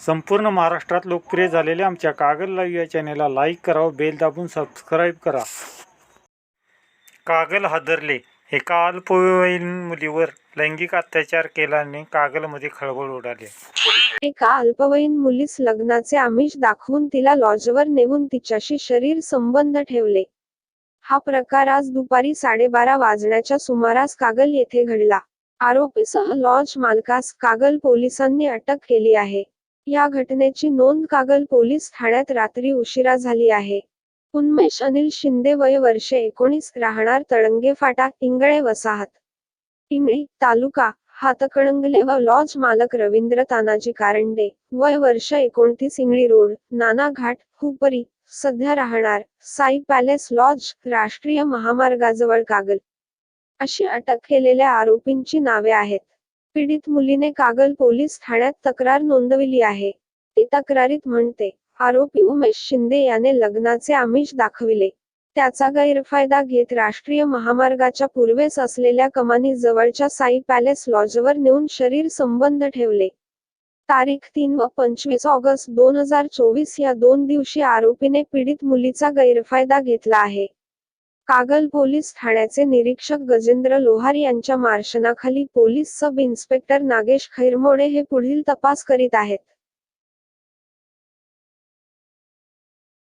संपूर्ण महाराष्ट्रात लोकप्रिय झालेल्या आमच्या कागल लाईव्ह या चॅनेलला लाईक करा व बेल दाबून सबस्क्राईब करा. कागल हादरले. एका अल्पवयीन मुलीवर लैंगिक अत्याचार केल्याने कागलमध्ये खळबळ उडाली. एका अल्पवयीन मुलीस लग्नाचे आमिष दाखवून तिला लॉजवर नेऊन तिच्याशी शरीर संबंध ठेवले. हा प्रकार आज दुपारी साडेबारा वाजण्याच्या सुमारास कागल येथे घडला. आरोपीसह लॉज मालकास कागल पोलिसांनी अटक केली आहे. या घटनेची नोंद कागल पोलीस ठाण्यात रात्री उशिरा झाली आहे. उन्मेष अनिल शिंदे वय वर्षे एकोणीस राहणार तळंगे फाटा इंगळे वसाहत. इंगळी तालुका हातकणंगले व लॉज मालक रवींद्र तानाजी कारंडे वय वर्ष एकोणतीस इंगळी रोड नाना घाट हुपरी सध्या राहणार साई पॅलेस लॉज राष्ट्रीय महामार्गाजवळ कागल. अशी अटक केलेल्या आरोपींची नावे आहेत. पीडित मुलीने कागल पोलीस ठाण्यात तक्रार नोंदविली आहे. ती तक्रारीत म्हणते आरोपी उमेश शिंदे याने लग्नाचे आमिष दाखविले. त्याचा गैरफायदा घेत राष्ट्रीय महामार्गाच्या पूर्वेस असलेल्या कमानी जवळच्या साई पॅलेस लॉजवर नेऊन शरीर संबंध ठेवले. तारीख तीन व पंचवीस ऑगस्ट दोन हजार चोवीस या दोन दिवशी आरोपीने पीडित मुलीचा गैरफायदा घेतला आहे. कागल पोलीस ठाण्याचे निरीक्षक गजेंद्र लोहार यांच्या मार्शनाखाली police sub inspector Nagesh Khairmode हे पुढील तपास करीत आहेत.